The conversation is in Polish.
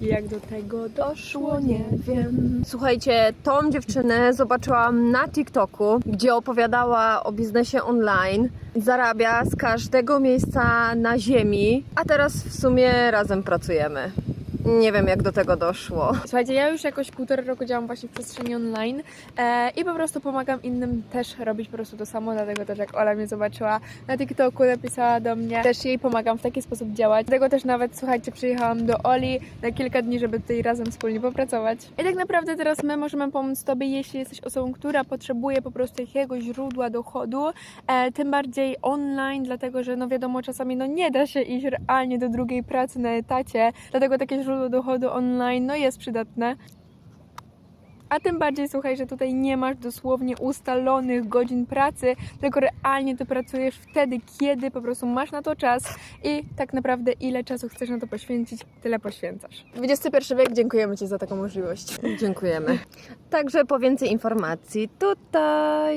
Jak do tego doszło, nie wiem. Słuchajcie, tą dziewczynę zobaczyłam na TikToku, gdzie opowiadała o biznesie online. Zarabia z każdego miejsca na ziemi, a teraz w sumie razem pracujemy. Nie wiem, jak do tego doszło. Słuchajcie, ja już jakoś półtora roku działam właśnie w przestrzeni online e, i po prostu pomagam innym też robić po prostu to samo, dlatego też jak Ola mnie zobaczyła na TikToku, napisała do mnie, też jej pomagam w taki sposób działać. Dlatego też nawet, słuchajcie, przyjechałam do Oli na kilka dni, żeby tutaj razem wspólnie popracować. I tak naprawdę teraz my możemy pomóc Tobie, jeśli jesteś osobą, która potrzebuje po prostu jakiegoś źródła dochodu, e, tym bardziej online, dlatego że no wiadomo, czasami no nie da się iść realnie do drugiej pracy na etacie, dlatego takie źródło dochodu online no jest przydatne. A tym bardziej słuchaj, że tutaj nie masz dosłownie ustalonych godzin pracy, tylko realnie ty pracujesz wtedy, kiedy po prostu masz na to czas i tak naprawdę ile czasu chcesz na to poświęcić, tyle poświęcasz. XXI wiek, dziękujemy Ci za taką możliwość. Dziękujemy. Także po więcej informacji tutaj.